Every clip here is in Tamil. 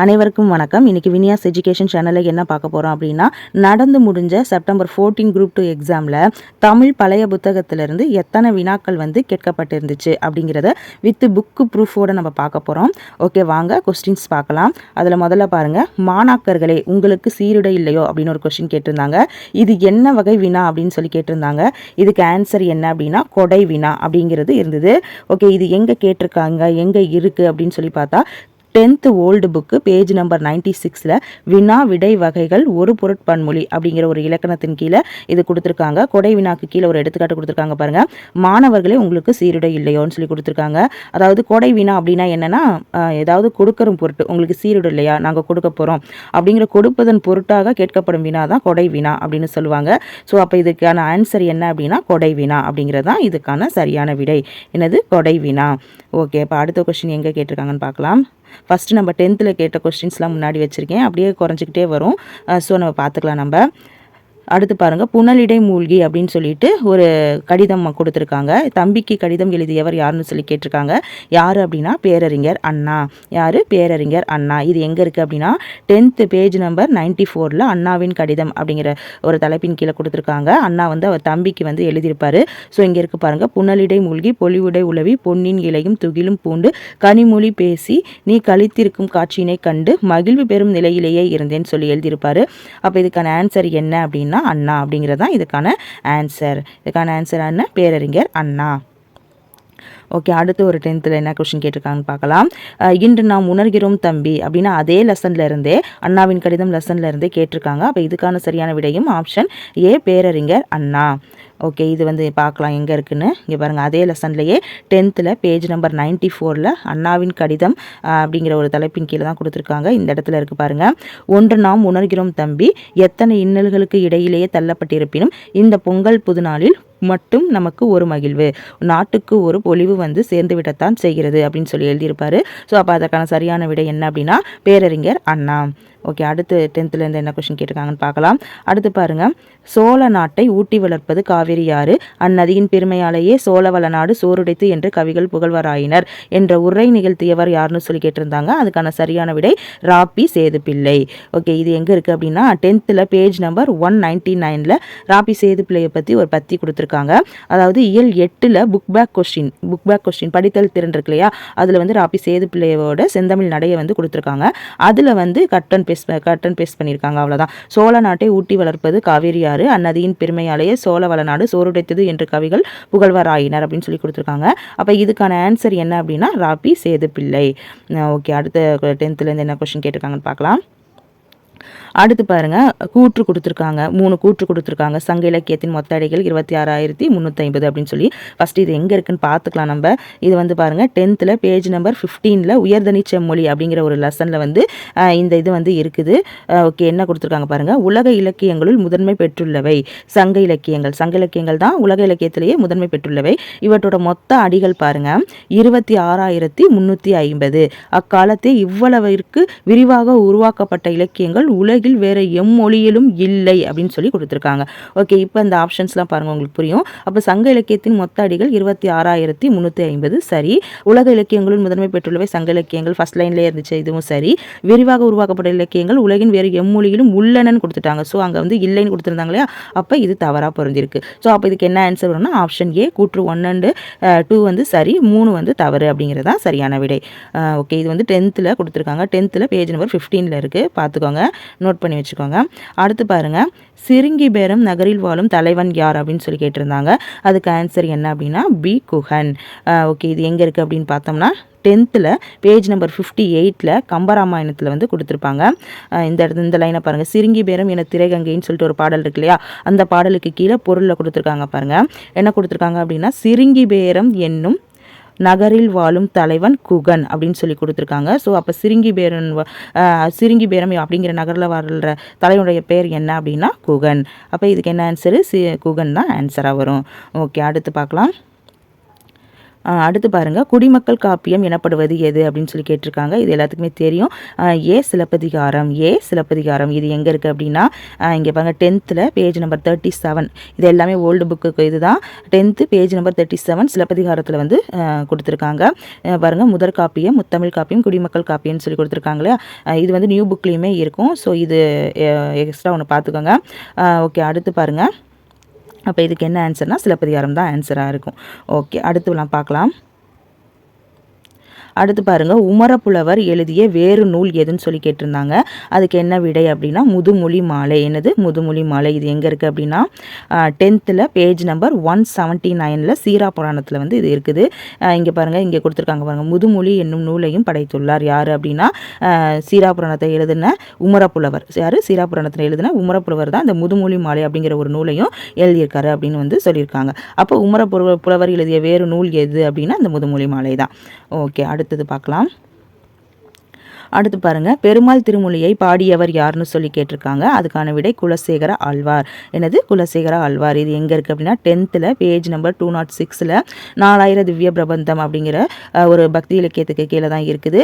அனைவருக்கும் வணக்கம். இன்னைக்கு வினியாஸ் எஜுகேஷன் சேனலில் என்ன பார்க்க போகிறோம் அப்படின்னா நடந்து முடிஞ்ச செப்டம்பர் 14 குரூப் டூ எக்ஸாமில் தமிழ் பழைய புத்தகத்திலிருந்து எத்தனை வினாக்கள் வந்து கேட்கப்பட்டிருந்துச்சு அப்படிங்கிறத வித் புக்கு ப்ரூஃபோட நம்ம பார்க்க போகிறோம் ஓகே வாங்க கொஸ்டின்ஸ் பார்க்கலாம். அதில் முதல்ல பாருங்கள் மாணாக்கர்களே உங்களுக்கு சீருடை இல்லையோ அப்படின்னு ஒரு கொஸ்டின் கேட்டிருந்தாங்க. இது என்ன வகை வினா அப்படின்னு சொல்லி கேட்டிருந்தாங்க. இதுக்கு ஆன்சர் என்ன அப்படின்னா கொடை வினா அப்படிங்கிறது இருந்தது. ஓகே இது எங்கே கேட்டிருக்காங்க எங்கே இருக்குது அப்படின்னு சொல்லி பார்த்தா tenth old book page number ninety சிக்ஸில் வினா விடை வகைகள் ஒரு பொருட்பன்மொழி அப்படிங்கிற ஒரு இலக்கணத்தின் கீழே இது கொடுத்துருக்காங்க. கொடை வினாக்கு கீழே ஒரு எடுத்துக்காட்டு கொடுத்துருக்காங்க பாருங்கள் மாணவர்களே உங்களுக்கு சீருடை இல்லையோன்னு சொல்லி கொடுத்துருக்காங்க. அதாவது கொடை வினா அப்படின்னா என்னென்னா ஏதாவது கொடுக்கற பொருட்டு உங்களுக்கு சீருடை இல்லையா நாங்கள் கொடுக்க போகிறோம் அப்படிங்கிற கொடுப்பதன் பொருட்டாக கேட்கப்படும் வினா தான் கொடை வினா அப்படின்னு சொல்லுவாங்க. ஸோ அப்போ இதுக்கான ஆன்சர் என்ன அப்படின்னா கொடை வினா அப்படிங்கிறது தான் இதுக்கான சரியான விடை. என்னது? கொடை வினா. ஓகே இப்போ அடுத்த கொஸ்டின் எங்கே கேட்டிருக்காங்கன்னு பார்க்கலாம். ஃபஸ்ட்டு நம்ம டென்த்தில் கேட்ட கொஸ்டின்ஸ்லாம் முன்னாடி வச்சுருக்கேன். அப்படியே குறைஞ்சிக்கிட்டே வரும். ஸோ நம்ம பார்த்துக்கலாம் நம்ம. அடுத்து பாருங்கள் புனலிடை மூழ்கி அப்படின்னு சொல்லிட்டு ஒரு கடிதம் கொடுத்துருக்காங்க. தம்பிக்கு கடிதம் எழுதியவர் யாருன்னு சொல்லி கேட்டிருக்காங்க. யார் அப்படின்னா பேரறிஞர் அண்ணா. யார்? பேரறிஞர் அண்ணா. இது எங்கே இருக்குது அப்படின்னா டென்த்து பேஜ் நம்பர் நைன்டி ஃபோரில் அண்ணாவின் கடிதம் அப்படிங்கிற ஒரு தலைப்பின் கீழே கொடுத்துருக்காங்க. அண்ணா வந்து அவர் தம்பிக்கு வந்து எழுதியிருப்பார். ஸோ இங்கே இருக்கு பாருங்கள் புனலிடை மூழ்கி பொலிவுடை உலவி பொன்னின் இலையும் துகிலும் பூண்டு கனிமொழி பேசி நீ கழித்திருக்கும் காட்சியினை கண்டு மகிழ்வு பெறும் நிலையிலேயே இருந்தேன்னு சொல்லி எழுதியிருப்பாரு. அப்போ இதுக்கான ஆன்சர் என்ன அப்படின்னா அண்ணா அப்படிங்கிறது தான் இதுக்கான ஆன்சர் இதுக்கான ஆன்சர் என்ன? பேரறிஞர் அண்ணா. ஓகே அடுத்து ஒரு டென்த்தில் என்ன கொஷின் கேட்டிருக்காங்கன்னு பார்க்கலாம். இன்று நாம் உணர்கிறோம் தம்பி அப்படின்னா அதே லெசனில் இருந்தே அண்ணாவின் கடிதம் லெசனில் இருந்தே கேட்டிருக்காங்க. அப்போ இதுக்கான சரியான விடையும் ஆப்ஷன் ஏ பேரறிஞர் அண்ணா. ஓகே இது வந்து பார்க்கலாம் எங்கே இருக்குன்னு. இங்கே பாருங்கள் அதே லெசன்லேயே டென்த்தில் பேஜ் நம்பர் நைன்ட்டி ஃபோரில் அண்ணாவின் கடிதம் அப்படிங்கிற ஒரு தலைப்பின் கீழே தான் கொடுத்துருக்காங்க. இந்த இடத்துல இருக்கு பாருங்கள் ஒன்று நாம் உணர்கிறோம் தம்பி எத்தனை இன்னல்களுக்கு இடையிலேயே தள்ளப்பட்டிருப்பினும் இந்த பொங்கல் புதுநாளில் மட்டும் நமக்கு ஒரு மகிழ்வு. நாட்டுக்கு ஒரு பொலிவு வந்து சேர்ந்து விடத்தான் செய்கிறது அப்படின்னு சொல்லி எழுதியிருப்பாரு. ஸோ அப்போ அதற்கான சரியான விடை என்ன அப்படின்னா பேரறிஞர் அண்ணா. ஓகே அடுத்து டென்த்துலேருந்து என்ன கொஷின் கேட்டிருக்காங்கன்னு பார்க்கலாம். அடுத்து பாருங்கள் சோழ நாட்டை ஊட்டி வளர்ப்பது காவிரி யாறு அந்நதியின் பெருமையாலேயே சோழ வளநாடு சோறுடைத்து என்று கவிகள் புகழ்வராயினர் என்ற உரை நிகழ்த்தியவர் யாருன்னு சொல்லி கேட்டிருந்தாங்க. அதுக்கான சரியான விடை ராப்பி சேது பிள்ளை ஓகே இது எங்கே இருக்குது அப்படின்னா டென்த்தில் பேஜ் நம்பர் ஒன் நைன்டி நைனில் ராப்பி சேது பிள்ளையை பற்றி ஒரு பத்தி கொடுத்துருக்காங்க. அதாவது இயல் எட்டில் book back question book back question படித்தல் திறன் இருக்கு இல்லையா? அதில் வந்து ராபி சேது பிள்ளையோட செந்தமிழ் நடையை வந்து கொடுத்துருக்காங்க. அதில் வந்து கட்டன் பேஸ் கட்டன் பேஸ் பண்ணியிருக்காங்க அவ்வளோதான் சோழ நாட்டை ஊட்டி வளர்ப்பது காவேரி ஆறு அந்நதியின் பெருமையாலேயே சோழ வளநாடு சோறுடைத்தது என்று கவிகள் புகழ்வராயினர் அப்படின்னு சொல்லி கொடுத்துருக்காங்க. அப்போ இதுக்கான ஆன்சர் என்ன அப்படின்னா ராபி சேது பிள்ளை. ஓகே அடுத்த டென்த்துலேருந்து என்ன கொஸ்டின் கேட்டிருக்காங்கன்னு பார்க்கலாம். அடுத்து பாருங்க கூற்று கொடுத்துருக்காங்க. மூணு கூற்று கொடுத்துருக்காங்க. சங்க இலக்கியத்தின் மொத்த அடைகள் இருபத்தி ஆறாயிரத்தி முந்நூற்றி ஐம்பது அப்படின்னு சொல்லி. ஃபஸ்ட்டு இது எங்கே இருக்குன்னு பார்த்துக்கலாம் நம்ம. இது வந்து பாருங்க டென்த்தில் பேஜ் நம்பர் ஃபிஃப்டீனில் உயர்தனி செம்மொழி அப்படிங்கிற ஒரு லெசனில் வந்து இந்த இது வந்து இருக்குது. ஓகே என்ன கொடுத்துருக்காங்க பாருங்கள் உலக இலக்கியங்களுள் முதன்மை பெற்றுள்ளவை. சங்க இலக்கியங்கள். சங்க இலக்கியங்கள் தான் உலக இலக்கியத்திலேயே முதன்மை பெற்றுள்ளவை. இவற்றோட மொத்த அடிகள் பாருங்க இருபத்தி ஆறாயிரத்தி முந்நூற்றி ஐம்பது. அக்காலத்தே இவ்வளவிற்கு விரிவாக உருவாக்கப்பட்ட இலக்கியங்கள் உலகில் வேறு எம்மொழியிலும் இல்லை அப்படின்னு சொல்லி கொடுத்துருக்காங்க. ஓகே இப்போ இந்த ஆப்ஷன்ஸ்லாம் பாருங்கள் உங்களுக்கு புரியும். அப்போ சங்க இலக்கியத்தின் மொத்த அடிகள் இருபத்தி ஆறாயிரத்தி முந்நூற்றி ஐம்பது சரி. உலக இலக்கியங்களுள் முதன்மை பெற்றுள்ளவை சங்க இலக்கியங்கள். ஃபர்ஸ்ட் லைன்லேயே இருந்துச்சு இதுவும் சரி. விரிவாக உருவாக்கப்பட்ட இலக்கியங்கள் உலகின் வேறு எம்மொழியிலும் உள்ளனன்னு கொடுத்துட்டாங்க. ஸோ அங்கே வந்து இல்லைன்னு கொடுத்துருந்தாங்க இல்லையா? அப்போ இது தவறாக பொருந்திருக்கு ஸோ அப்போ இதுக்கு என்ன ஆன்சர் வரும்னா ஆப்ஷன் ஏ கூற்று ஒன் அண்டு டூ வந்து சரி மூணு வந்து தவறு அப்படிங்கிறது தான் சரியான விடை. Uh, ஓகே இது வந்து டென்த்தில் கொடுத்துருக்காங்க. டென்த்தில் பேஜ் நம்பர் ஃபிஃப்டீனில் இருக்குது பார்த்துக்கோங்க நோட் பண்ணி வச்சுக்கோங்க. அடுத்து பாருங்க. சிறுங்கி பேரம் நகரில் வாழும் தலைவன் யார் அப்படின்னு சொல்லி கேட்டிருந்தாங்க. அதுக்கு ஆன்சர் என்ன அப்படின்னா பி குஹன் ஓகே இது எங்கே இருக்குது அப்படின்னு பார்த்தோம்னா டென்த்தில் பேஜ் நம்பர் ஃபிஃப்டி எயிட்டில் கம்பராமாயணத்தில் வந்து கொடுத்துருப்பாங்க. இந்த இடத்துல இந்த லைனை பாருங்கள் சிறுங்கி பேரம் என திரைகங்கைன்னு சொல்லிட்டு ஒரு பாடல் இருக்கு இல்லையா? அந்த பாடலுக்கு கீழே பொருளில் கொடுத்துருக்காங்க பாருங்கள் என்ன கொடுத்துருக்காங்க அப்படின்னா சிறுங்கி பேரம் என்னும் நகரில் வாழும் தலைவன் குகன் அப்படின்னு சொல்லி கொடுத்துருக்காங்க. ஸோ அப்போ சிறுங்கி பேரன் சிறுங்கி பேரம் அப்படிங்கிற நகரில் வாழ்கிற தலைவனுடைய பேர் என்ன அப்படின்னா குகன். அப்போ இதுக்கு என்ன ஆன்சரு சி குகன் தான் ஆன்சராக வரும். ஓகே அடுத்து பார்க்கலாம். அடுத்து பாருங்கள் குடிமக்கள் காப்பியம் எனப்படுவது எது அப்படின்னு சொல்லி கேட்டிருக்காங்க. இது எல்லாத்துக்குமே தெரியும். ஏ சிலப்பதிகாரம். ஏ சிலப்பதிகாரம். இது எங்கே இருக்குது அப்படின்னா இங்கே பாருங்க டென்த்தில் பேஜ் நம்பர் தேர்ட்டி செவன் இது எல்லாமே ஓல்டு புக்கு இதுதான். Tenth page number thirty seven சிலப்பதிகாரத்தில் வந்து கொடுத்துருக்காங்க. பாருங்கள் பாருங்க முதற் காப்பியம் முத்தமிழ் காப்பியம் குடிமக்கள் காப்பியம்னு சொல்லி கொடுத்துருக்காங்களே இது வந்து நியூ புக்லேயுமே இருக்கும். ஸோ இது எக்ஸ்ட்ரா ஒன்று பார்த்துக்கோங்க. ஓகே அடுத்து பாருங்கள் அப்போ இதுக்கு என்ன ஆன்சர்னால் சிலப்பதிகாரம் தான் ஆன்சராக இருக்கும். ஓகே அடுத்துலாம் பார்க்கலாம். அடுத்து பாருங்க உமரப்புலவர் எழுதிய வேறு நூல் எதுன்னு சொல்லி கேட்டிருந்தாங்க. அதுக்கு என்ன விடை அப்படின்னா முதுமொழி மாலை. என்னது? முதுமொழி மாலை. இது எங்கே இருக்குது அப்படின்னா டென்த்தில் பேஜ் நம்பர் ஒன் செவன்ட்டி நைனில் சீரா புராணத்தில் வந்து இது இருக்குது. இங்கே பாருங்கள் இங்கே கொடுத்துருக்காங்க பாருங்கள் முதுமொழி என்னும் நூலையும் படைத்துள்ளார் யார் அப்படின்னா சீரா புராணத்தை எழுதின உமரப்புலவர். யார்? சீரா புராணத்தில் எழுதின உமரப்புலவர் தான் இந்த முதுமொழி மாலை அப்படிங்கிற ஒரு நூலையும் எழுதியிருக்காரு அப்படின்னு வந்து சொல்லியிருக்காங்க. அப்போ உமரப்புல புலவர் எழுதிய வேறு நூல் எது அப்படின்னா இந்த முதுமொழி மாலை தான். ஓகே அடுத்து அடுத்தது பார்க்கலாம். அடுத்து பாருங்க பெருமாள் திருமொழியை பாடியவர் யாருன்னு சொல்லி கேட்டிருக்காங்க. அதுக்கான விடை குலசேகர ஆழ்வார். எனது குலசேகர ஆழ்வார். இது எங்கே இருக்குது அப்படின்னா டென்த்தில் பேஜ் நம்பர் டூ நாட் சிக்ஸில் நாலாயிர திவ்ய பிரபந்தம் அப்படிங்கிற ஒரு பக்தி இலக்கியத்துக்கு கீழே தான் இருக்குது.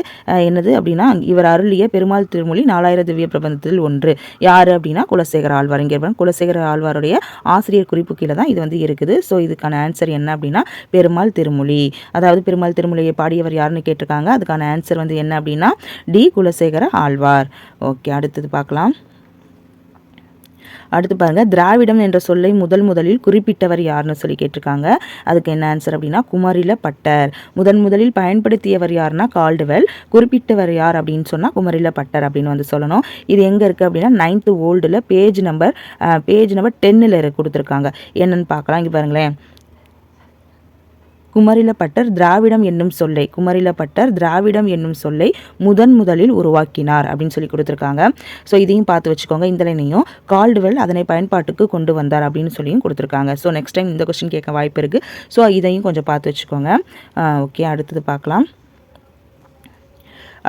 என்னது அப்படின்னா இவர் அருளிய பெருமாள் திருமொழி நாலாயிர திவ்ய பிரபந்தத்தில் ஒன்று யார் அப்படின்னா குலசேகர ஆழ்வார். இங்கே இருப்பாங்க குலசேகர ஆழ்வாருடைய ஆசிரியர் குறிப்பு கீழே தான் இது வந்து இருக்குது. ஸோ இதுக்கான ஆன்சர் என்ன அப்படின்னா பெருமாள் திருமொழி அதாவது பெருமாள் திருமொழியை பாடியவர் யாருன்னு கேட்டிருக்காங்க. அதுக்கான ஆன்சர் வந்து என்ன அப்படின்னா டி குலசேகர ஆழ்வார். ஓகே அடுத்தது பார்க்கலாம். அடுத்து பாருங்கள் திராவிடம் என்ற சொல்லை முதல் முதலில் குறிப்பிட்டவர் யாருன்னு சொல்லி கேட்டிருக்காங்க. அதுக்கு என்ன ஆன்சர் அப்படின்னா குமரில பட்டர் முதன் முதலில் பயன்படுத்தியவர் யாருன்னா கால்டுவெல். குறிப்பிட்டவர் யார் அப்படின்னு சொன்னால் குமரில பட்டர் அப்படின்னு வந்து சொல்லணும். இது எங்கே இருக்குது அப்படின்னா நைன்த்து ஓல்டில் பேஜ் நம்பர் பேஜ் நம்பர் டென்னில் கொடுத்துருக்காங்க. என்னென்னு பார்க்கலாம். இங்கே பாருங்களேன். குமரிலப்பட்டர் திராவிடம் என்னும் சொல்லை குமரிலப்பட்டர் திராவிடம் என்னும் சொல்லை முதன் முதலில் உருவாக்கினார் அப்படின்னு சொல்லி கொடுத்துருக்காங்க. ஸோ இதையும் பார்த்து வச்சுக்கோங்க. இந்த லைனையும் கால்டுவெல் அதனை பயன்பாட்டுக்கு கொண்டு வந்தார் அப்படின்னு சொல்லியும் கொடுத்துருக்காங்க. ஸோ நெக்ஸ்ட் டைம் இந்த கொஸ்டின் கேட்க வாய்ப்பு இருக்குது ஸோ இதையும் கொஞ்சம் பார்த்து வச்சுக்கோங்க. ஓகே அடுத்தது பார்க்கலாம்.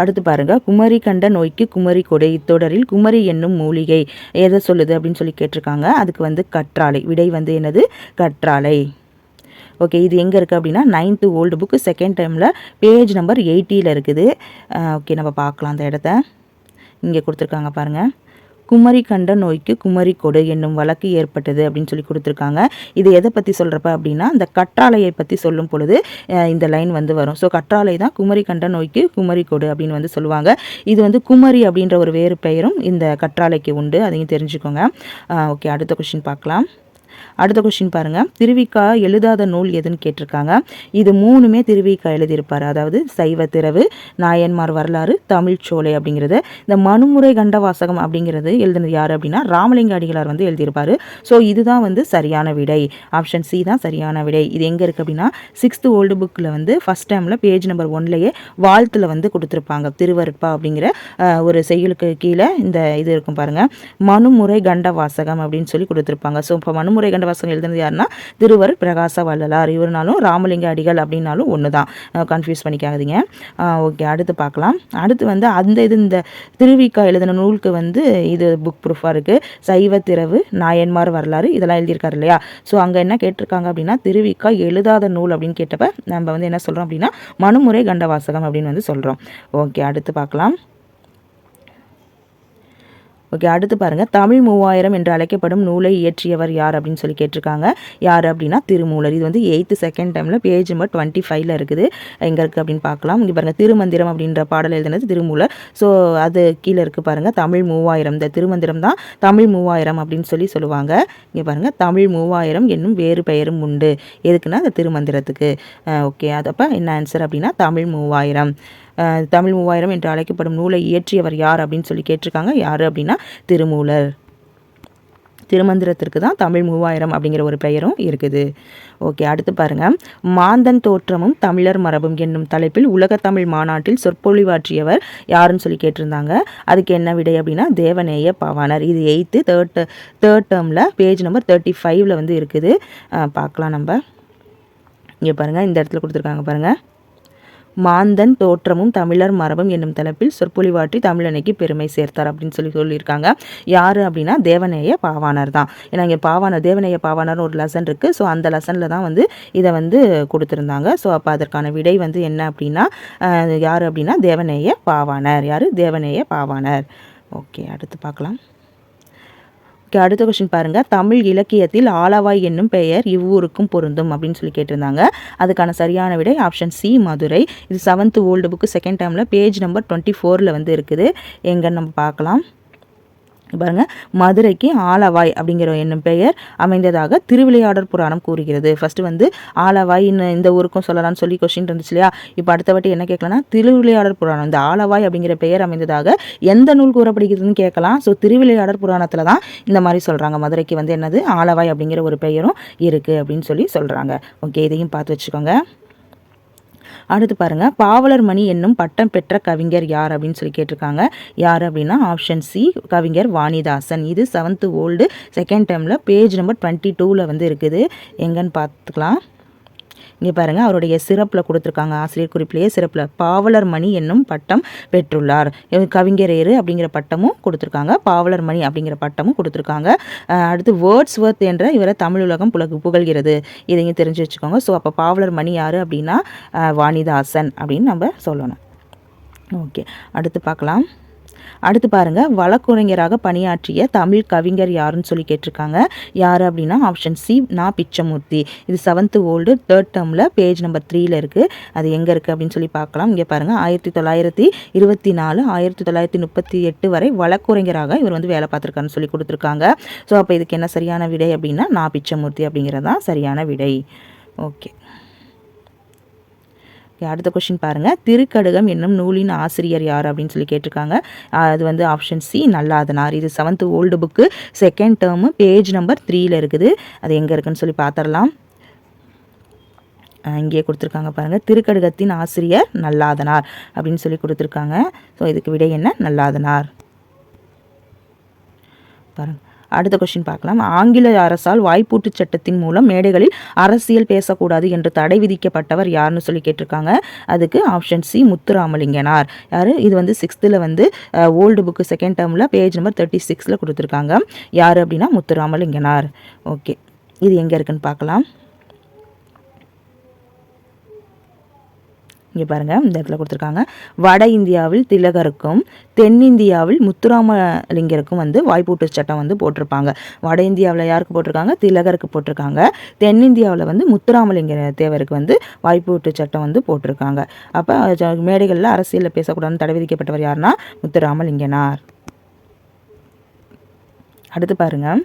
அடுத்து பாருங்க. குமரி கண்ட நோய்க்கு குமரி கொடை. இத்தொடரில் குமரி என்னும் மூலிகை. எதை சொல்லுது அப்படின்னு சொல்லி கேட்டிருக்காங்க. அதுக்கு வந்து கற்றாழை. விடை வந்து என்னது? கற்றாழை. ஓகே இது எங்கே இருக்குது அப்படின்னா நைன்த்து ஓல்டு புக்கு செகண்ட் டைமில் பேஜ் நம்பர் எயிட்டியில் இருக்குது. ஓகே நம்ம பார்க்கலாம் அந்த இடத்த. இங்கே கொடுத்துருக்காங்க பாருங்கள் குமரி கண்ட நோய்க்கு குமரி கொடு என்னும் வழக்கு ஏற்பட்டது அப்படின்னு சொல்லி கொடுத்துருக்காங்க. இது எதை பற்றி சொல்கிறப்ப அப்படின்னா இந்த கற்றாழையை பற்றி சொல்லும் பொழுது uh, இந்த லைன் வந்து வரும். ஸோ கற்றாழை தான் குமரி கண்ட நோய்க்கு குமரி கொடு அப்படின்னு வந்து சொல்லுவாங்க. இது வந்து குமரி அப்படின்ற ஒரு வேறு பெயரும் இந்த கற்றாழைக்கு உண்டு. அதையும் தெரிஞ்சுக்கோங்க. Uh, ஓகே அடுத்த கொஷின் பார்க்கலாம். அடுத்த கொஸ்டின் பாருங்க. திருவிக்கா எழுதாத நூல் எதுன்னு கேட்டிருக்காங்க. இது மூணுமே திருவிக்கா எழுதியிருப்பார். அதாவது சைவ திரவு நாயன்மார் வரலாறு தமிழ் சோலை அப்படிங்கிறது. இந்த மனுமுறை கண்ட வாசகம் அப்படிங்கிறது எழுதினது யார் அப்படின்னா ராமலிங்க அடிகளார் வந்து எழுதியிருப்பார். ஸோ இதுதான் வந்து சரியான விடை. ஆப்ஷன் சி தான் சரியான விடை. இது எங்கே இருக்குது அப்படின்னா சிக்ஸ்த்து ஓல்டு புக்கில் வந்து ஃபஸ்ட் டைமில் பேஜ் நம்பர் ஒன்லேயே வாழ்த்தில் வந்து கொடுத்துருப்பாங்க. திருவருட்பா அப்படிங்கிற ஒரு செயலுக்கு கீழே இந்த இது இருக்கும் பாருங்கள் மனுமுறை கண்ட வாசகம் அப்படின்னு சொல்லி கொடுத்துருப்பாங்க. ஸோ இப்போ மனுமுறை கண்ட வாசகம் எழுதுனது யாருன்னா திருவர் பிரகாச வள்ளலார். இவர்னாலும் ராமலிங்க அடிகள் அப்படின்னாலும் ஒன்று தான் கன்ஃபியூஸ் பண்ணிக்காதீங்க. ஓகே அடுத்து பார்க்கலாம். அடுத்து வந்து அந்த இது இந்த திருவிக்கா எழுதின நூலுக்கு வந்து இது புக் ப்ரூஃபாக இருக்குது சைவ திரவு நாயன்மார் வரலாறு இதெல்லாம் எழுதியிருக்காரு இல்லையா? ஸோ அங்கே என்ன கேட்டிருக்காங்க அப்படின்னா திருவிக்கா எழுதாத நூல் அப்படின்னு கேட்டப்ப நம்ம வந்து என்ன சொல்கிறோம் அப்படின்னா மனுமுறை கண்ட வாசகம் அப்படின்னு வந்து சொல்கிறோம் ஓகே அடுத்து பார்க்கலாம். ஓகே அடுத்து பாருங்கள் தமிழ் மூவாயிரம் என்று அழைக்கப்படும் நூலை இயற்றியவர் யார் அப்படின்னு சொல்லி கேட்டிருக்காங்க. யார் அப்படின்னா திருமூலர். இது வந்து எயித்து செகண்ட் டைமில் பேஜ் நம்பர் டுவெண்ட்டி ஃபைவ்ல இருக்குது. எங்கே இருக்குது அப்படின்னு பார்க்கலாம். இங்கே பாருங்கள் திருமந்திரம் அப்படின்ற பாடல் எழுதினது திருமூலர். ஸோ அது கீழே இருக்குது பாருங்கள் தமிழ் மூவாயிரம். இந்த திருமந்திரம் தான் தமிழ் மூவாயிரம் அப்படின்னு சொல்லி சொல்லுவாங்க. இங்கே பாருங்கள் தமிழ் மூவாயிரம் என்னும் வேறு பெயரும் உண்டு. எதுக்குன்னா அந்த திருமந்திரத்துக்கு. ஓகே அது அப்போ என்ன ஆன்சர் அப்படின்னா தமிழ் மூவாயிரம். தமிழ் மூவாயிரம் என்று அழைக்கப்படும் நூலை இயற்றியவர் யார் அப்படின்னு சொல்லி கேட்டிருக்காங்க. யார் அப்படின்னா திருமூலர். திருமந்திரத்திற்கு தான் தமிழ் மூவாயிரம் அப்படிங்கிற ஒரு பெயரும் இருக்குது. ஓகே அடுத்து பாருங்க. மாந்தன் தோற்றமும் தமிழர் மரபும் என்னும் தலைப்பில் உலகத்தமிழ் மாநாட்டில் சொற்பொழிவாற்றியவர் யாருன்னு சொல்லி கேட்டிருந்தாங்க. அதுக்கு என்ன விடை அப்படின்னா தேவநேய பவானர் இது எயித்து தேர்ட் தேர்ட் டேர்மில் பேஜ் நம்பர் தேர்ட்டி ஃபைவ்ல வந்து இருக்குது. பார்க்கலாம் நம்ம. இங்கே பாருங்கள் இந்த இடத்துல கொடுத்துருக்காங்க பாருங்கள் மாந்தன் தோற்றமும் தமிழர் மரபும் என்னும் தலைப்பில் சொற்பொழிவாற்றி தமிழனைக்கு பெருமை சேர்த்தார் அப்படின்னு சொல்லி சொல்லியிருக்காங்க. யார் அப்படின்னா தேவநேய பாவாணர் தான். ஏன்னா இங்கே பாவானர் தேவநேய பாவானர் ஒரு லெசன் இருக்குது ஸோ அந்த லெசனில் தான் வந்து இதை வந்து கொடுத்துருந்தாங்க. ஸோ அப்போ அதற்கான விடை வந்து என்ன அப்படின்னா யார் அப்படின்னா தேவநேய பாவானர் யார்? தேவநேய பாவாணர். ஓகே அடுத்து பார்க்கலாம். ஓகே அடுத்த கொஸ்டின் பாருங்கள் தமிழ் இலக்கியத்தில் ஆலவாய் என்னும் பெயர் இவ்வூருக்கும் பொருந்தும் அப்படின்னு சொல்லி கேட்டிருந்தாங்க. அதுக்கான சரியான விடை ஆப்ஷன் சி மதுரை. இது செவன்த் ஓல்டு புக்கு செகண்ட் டைமில் பேஜ் நம்பர் டுவெண்ட்டி ஃபோரில் வந்து இருக்குது. எங்கன்னு நம்ம பார்க்கலாம். பாருங்கள் மதுரைக்கு ஆலவாய் அப்படிங்கிற என்னும் பெயர் அமைந்ததாக திருவிளையாடற் புராணம் கூறுகிறது. ஃபஸ்ட்டு வந்து ஆலவாய் இந்த ஊருக்கும் சொல்லலாம்னு சொல்லி கொஸ்டின் இருந்துச்சு இல்லையா? இப்போ அடுத்த வாட்டி என்ன கேட்கலன்னா திருவிளையாடற் புராணம். இந்த ஆலவாய் அப்படிங்கிற பெயர் அமைந்ததாக எந்த நூல் கூறப்படுகிறதுன்னு கேட்கலாம். ஸோ திருவிளையாடற் புராணத்தில் தான் இந்த மாதிரி சொல்கிறாங்க மதுரைக்கு வந்து என்னது? ஆலவாய் அப்படிங்கிற ஒரு பெயரும் இருக்குது அப்படின்னு சொல்லி சொல்கிறாங்க ஓகே இதையும் பார்த்து வச்சுக்கோங்க. அடுத்து பாருங்கள் பாவலர் மணி என்னும் பட்டம் பெற்ற கவிஞர் யார் அப்படின்னு சொல்லி கேட்டிருக்காங்க. யார் அப்படின்னா ஆப்ஷன் சி கவிஞர் வாணிதாசன். இது செவன்த்து ஓல்டு செகண்ட் டைமில் பேஜ் நம்பர் டுவெண்ட்டி டூவில் வந்து இருக்குது. எங்கன்னு பார்த்துக்கலாம். இங்கே பாருங்கள் அவருடைய சிறப்பில் கொடுத்துருக்காங்க ஆசிரியர் குறிப்பிலேயே சிறப்பில். பாவலர் மணி என்னும் பட்டம் பெற்றுள்ளார். கவிஞரேறு அப்படிங்கிற பட்டமும் கொடுத்துருக்காங்க. பாவலர் மணி அப்படிங்கிற பட்டமும் கொடுத்துருக்காங்க. அடுத்து வேர்ட்ஸ் வர்த் என்ற இவரை தமிழ் உலகம் புலகு புகழ்கிறது. இதையும் தெரிஞ்சு வச்சுக்கோங்க. ஸோ அப்போ பாவலர் மணி யார் அப்படின்னா வாணிதாசன் அப்படின்னு நம்ம சொல்லணும். ஓகே அடுத்து பார்க்கலாம். அடுத்து பாருங்கள் வழக்குரைஞராக பணியாற்றிய தமிழ் கவிஞர் யாருன்னு சொல்லி கேட்டிருக்காங்க. யார் அப்படின்னா ஆப்ஷன் சி நா பிச்சமூர்த்தி. இது செவன்த்து ஓல்டு தேர்ட் டேர்மில் பேஜ் நம்பர் த்ரீல இருக்குது அது எங்கே இருக்குது அப்படின்னு சொல்லி பார்க்கலாம். இங்கே பாருங்கள் ஆயிரத்தி தொள்ளாயிரத்தி இருபத்தி நாலு ஆயிரத்தி தொள்ளாயிரத்தி முப்பத்தி எட்டு வரை வழக்குரைஞராக இவர் வந்து வேலை பார்த்துருக்காருன்னு சொல்லி கொடுத்துருக்காங்க. ஸோ அப்போ இதுக்கு என்ன சரியான விடை அப்படின்னா நா பிச்சமூர்த்தி அப்படிங்கிறது தான் சரியான விடை. ஓகே அடுத்த கொஷின் பாருங்கள் திருக்கடுகம் என்னும் நூலின் ஆசிரியர் யார் அப்படின்னு சொல்லி கேட்டிருக்காங்க. அது வந்து ஆப்ஷன் சி நல்லாதனார். இது seventh old book second term page number த்ரீயில் இருக்குது. அது எங்கே இருக்குன்னு சொல்லி பார்த்துடலாம் இங்கேயே கொடுத்துருக்காங்க பாருங்கள் திருக்கடுகத்தின் ஆசிரியர் நல்லாதனார் அப்படின்னு சொல்லி கொடுத்துருக்காங்க. ஸோ இதுக்கு விடை என்ன? நல்லாதனார். பாருங்கள் அடுத்த கொஸ்டின் பார்க்கலாம். ஆங்கில அரசால் வாய்ப்பூட்டு சட்டத்தின் மூலம் மேடைகளில் அரசியல் பேசக்கூடாது என்று தடை விதிக்கப்பட்டவர் யாருன்னு சொல்லி கேட்டிருக்காங்க. அதுக்கு ஆப்ஷன் சி முத்துராமலிங்கனார். யார்? இது வந்து சிக்ஸ்த்தில் வந்து ஓல்டு புக்கு செகண்ட் டேர்மில் பேஜ் நம்பர் தேர்ட்டி சிக்ஸில் கொடுத்துருக்காங்க. யார் அப்படின்னா முத்துராமலிங்கனார். ஓகே இது எங்கே இருக்குன்னு பார்க்கலாம். இங்கே பாருங்கள் இந்த இடத்துல கொடுத்துருக்காங்க. வட இந்தியாவில் திலகருக்கும் தென்னிந்தியாவில் முத்துராமலிங்கருக்கும் வந்து வாய்ப்பூட்டு சட்டம் வந்து போட்டிருப்பாங்க. வட இந்தியாவில் யாருக்கு போட்டிருக்காங்க? திலகருக்கு போட்டிருக்காங்க. தென்னிந்தியாவில் வந்து முத்துராமலிங்க தேவருக்கு வந்து வாய்ப்பூட்டு சட்டம் வந்து போட்டிருக்காங்க. அப்போ மேடைகளில் அரசியலில் பேசக்கூடாதுன்னு தடை விதிக்கப்பட்டவர் யாருன்னா முத்துராமலிங்கனார். அடுத்து பாருங்கள்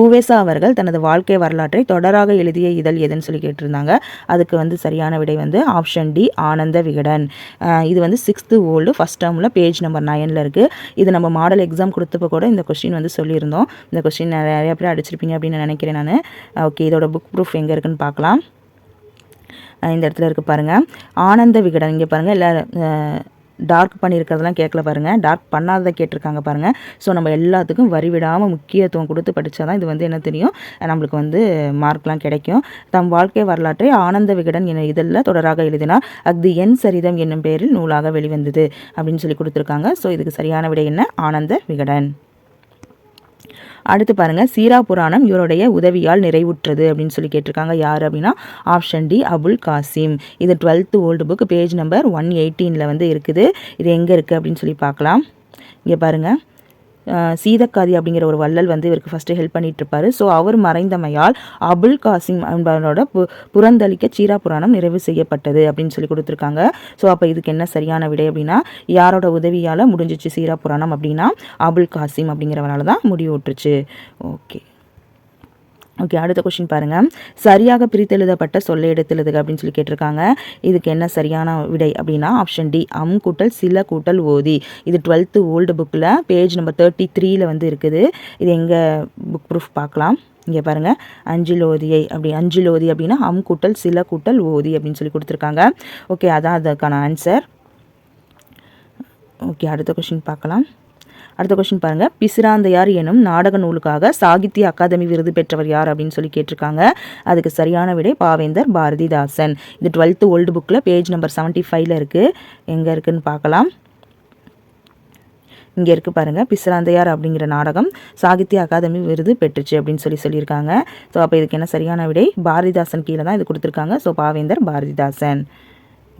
ஊவேசா அவர்கள் தனது வாழ்க்கை வரலாற்றை தொடராக எழுதிய இதழ் எதுன்னு சொல்லி கேட்டிருந்தாங்க. அதுக்கு வந்து சரியான விடை வந்து ஆப்ஷன் டி ஆனந்த விகடன். இது வந்து சிக்ஸ்த்து ஓல்டு ஃபஸ்ட் டேர்மில் பேஜ் நம்பர் நைனில் இருக்குது இது நம்ம மாடல் எக்ஸாம் கொடுத்தப்போ கூட இந்த கொஸ்டின் வந்து சொல்லியிருந்தோம். இந்த கொஸ்டின் நிறையா பேர் அடிச்சிருப்பீங்க அப்படின்னு நினைக்கிறேன் நான். ஓகே இதோட புக் ப்ரூஃப் எங்கே இருக்குன்னு பார்க்கலாம். இந்த இடத்துல இருக்குது பாருங்கள் ஆனந்த விகடன் இங்கே பாருங்கள் இல்லை டார்க் பண்ணியிருக்கிறதெல்லாம் கேட்கல பாருங்கள் டார்க் பண்ணாததை கேட்டிருக்காங்க பாருங்கள் ஸோ நம்ம எல்லாத்துக்கும் வரி விடாமல் முக்கியத்துவம் கொடுத்து படித்தா தான் இது வந்து என்ன தெரியும்? நம்மளுக்கு வந்து மார்க்லாம் கிடைக்கும். தம் வாழ்க்கை வரலாற்றை ஆனந்த விகடன் என இதழில் தொடராக எழுதினார். அஃது என் சரிதம் என்னும் பெயரில் நூலாக வெளிவந்தது அப்படின்னு சொல்லி கொடுத்துருக்காங்க. ஸோ இதுக்கு சரியான விடை என்ன? ஆனந்த விகடன். அடுத்து பாருங்கள் சீரா புராணம் இவருடைய உதவியால் நிறைவுற்றது அப்படின்னு சொல்லி கேட்டிருக்காங்க. யார் அப்படின்னா ஆப்ஷன் டி அபுல் காசிம். இது twelfth old book page number one எயிட்டீனில் வந்து இருக்குது. இது எங்கே இருக்குது அப்படின்னு சொல்லி பார்க்கலாம். இங்கே பாருங்கள் சீதக்காதி அப்படிங்கிற ஒரு வள்ளல் வந்து இவருக்கு ஃபஸ்ட்டு ஹெல்ப் பண்ணிட்டு ஸோ அவர் மறைந்தமையால் அபுல் காசிம் என்பவரோட பு புறந்தளிக்க சீரா புராணம் நிறைவு செய்யப்பட்டது அப்படின்னு சொல்லி கொடுத்துருக்காங்க. ஸோ அப்போ இதுக்கு என்ன சரியான விடை அப்படின்னா யாரோட உதவியால் முடிஞ்சிச்சு சீரா புராணம் அப்படின்னா அபுல் காசிம் அப்படிங்கிறவனால தான் முடிவுற்றுச்சு. ஓகே ஓகே அடுத்த கொஷின் பாருங்கள் சரியாக பிரித்தெழுதப்பட்ட சொல்லை எடுத்தெழுதுக அப்படின்னு சொல்லி கேட்டிருக்காங்க. இதுக்கு என்ன சரியான விடை அப்படின்னா ஆப்ஷன் டி அம் கூட்டல் சில கூட்டல் ஓதி. இது டுவெல்த்து ஓல்டு புக்கில் பேஜ் நம்பர் தேர்ட்டி த்ரீல வந்து இருக்குது. இது எங்கே புக் ப்ரூஃப் பார்க்கலாம். இங்கே பாருங்கள் அஞ்சில் ஓதியை அப்படி அஞ்சில் ஓதி அப்படின்னா அம் கூட்டல் சில கூட்டல் ஓதி அப்படின்னு சொல்லி கொடுத்துருக்காங்க. ஓகே அதான் அதுக்கான ஆன்சர் ஓகே அடுத்த கொஷின் பார்க்கலாம். அடுத்த கொஸ்டின் பாருங்க. பிசிராந்தையார் எனும் நாடக நூலுக்காக சாகித்ய அகாதமி விருது பெற்றவர் யார் அப்படின்னு சொல்லி கேட்டிருக்காங்க. அதுக்கு சரியான விடை பாவேந்தர் பாரதிதாசன். இது டுவெல்த்து ஓல்டு புக்கில் பேஜ் நம்பர் செவன்ட்டி ஃபைவ்ல இருக்குது எங்கே இருக்குன்னு பார்க்கலாம். இங்கே இருக்குது பாருங்கள் பிசிராந்தையார் அப்படிங்கிற நாடகம் சாகித்ய அகாதமி விருது பெற்றுச்சு அப்படின்னு சொல்லி சொல்லியிருக்காங்க. ஸோ அப்போ இதுக்கு என்ன சரியான விடை? பாரதிதாசன் கீழே தான் இது கொடுத்துருக்காங்க. So Paventhar Bharathidasan.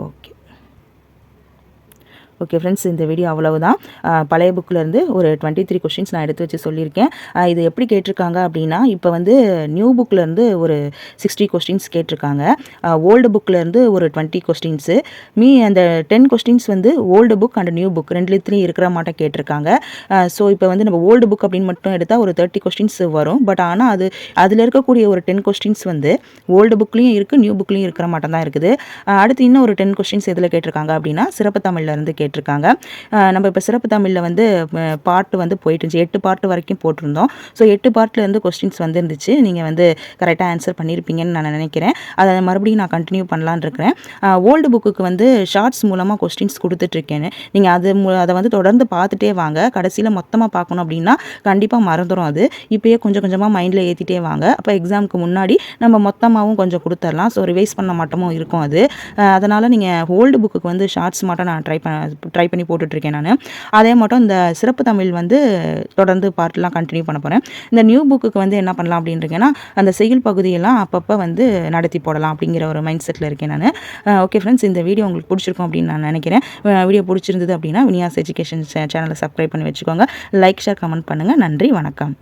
Okay okay friends இந்த வீடியோ அவ்வளவுதான். பழைய புக்கிலேருந்து ஒரு டுவெண்ட்டி த்ரீ கொஷின்ஸ் நான் எடுத்து வச்சு சொல்லியிருக்கேன். இது எப்படி கேட்டிருக்காங்க அப்படின்னா இப்போ வந்து நியூ புக்லேருந்து ஒரு சிக்ஸ்டி கொஸ்டின்ஸ் கேட்டிருக்காங்க. ஓல்டு புக்லேருந்து ஒரு டுவெண்ட்டி கொஸ்டின்ஸு மீ அந்த டென் கொஸ்டின்ஸ் வந்து old book and new book ரெண்டுலேயும் இருக்கிற மாட்டம் கேட்டிருக்காங்க. ஸோ இப்போ வந்து நம்ம ஓல்டு புக் அப்படின்னு மட்டும் எடுத்தால் ஒரு தேர்ட்டி கொஸ்டின்ஸ் வரும். பட் ஆனால் அது அதில் இருக்கக்கூடிய ஒரு டென் கொஸ்டின்ஸ் வந்து ஓல்டு புக்லேயும் இருக்குது நியூ புக்லேயும் இருக்கிற மாட்டம் தான் இருக்குது அடுத்து இன்னும் ஒரு டென் கொஸ்டின்ஸ் எதில் கேட்டிருக்காங்க அப்படின்னா சிறப்பு தமிழ்ல இருந்து பண்ணிகிட்ருக்காங்க நம்ம இப்போ சிறப்பு தமிழில் வந்து பாட்டு வந்து போயிட்டு இருந்துச்சு எட்டு பாட்டு வரைக்கும் போட்டிருந்தோம் ஸோ எட்டு பாட்டில் இருந்து கொஸ்டின்ஸ் வந்துருந்துச்சு. நீங்கள் வந்து கரெக்டாக ஆன்சர் பண்ணியிருப்பீங்கன்னு நான் நினைக்கிறேன். அதை மறுபடியும் நான் கண்டினியூ பண்ணலான்னு இருக்கிறேன். ஓல்டு புக்குக்கு வந்து ஷார்ட்ஸ் மூலமாக கொஸ்டின்ஸ் கொடுத்துட்ருக்கேன்னு. நீங்கள் அது மு- அதை வந்து தொடர்ந்து பார்த்துட்டே வாங்க. கடைசியில் மொத்தமாக பார்க்கணும் அப்படின்னா கண்டிப்பாக மறந்துடும் அது. இப்போயே கொஞ்சம் கொஞ்சமாக மைண்டில் ஏற்றிட்டே வாங்க. அப்போ எக்ஸாமுக்கு முன்னாடி நம்ம மொத்தமாகவும் கொஞ்சம் கொடுத்துடலாம் ஸோ ரிவைஸ் பண்ண மாட்டமும் இருக்கும் அது. அதனால் நீங்கள் ஓல்டு புக்குக்கு வந்து ஷார்ட்ஸ் மட்டும் நான் ட்ரை பண்ண ட்ரை பண்ணி போட்டுட்ருக்கேன் நான். அதே மட்டும் இந்த சிறப்பு தமிழ் வந்து தொடர்ந்து பார்ட்லாம் கண்டினியூ பண்ண போகிறேன் இந்த நியூ புக்குக்கு வந்து என்ன பண்ணலாம் அப்படின்றீங்கன்னா அந்த செயல் பகுதியெல்லாம் அப்பப்போ வந்து நடத்தி போடலாம் அப்படிங்கிற ஒரு மைண்ட் செட்டில் இருக்கேன் நான். ஓகே ஃப்ரெண்ட்ஸ் இந்த வீடியோ உங்களுக்கு பிடிச்சிருக்கும் அப்படின்னு நான் நினைக்கிறேன். வீடியோ பிடிச்சிருந்தது அப்படின்னா வினியாஸ் எஜுகேஷன் சேனலை சப்ஸ்கிரைப் பண்ணி வச்சுக்கோங்க. லைக் ஷேர் கமெண்ட் பண்ணுங்கள் நன்றி வணக்கம்.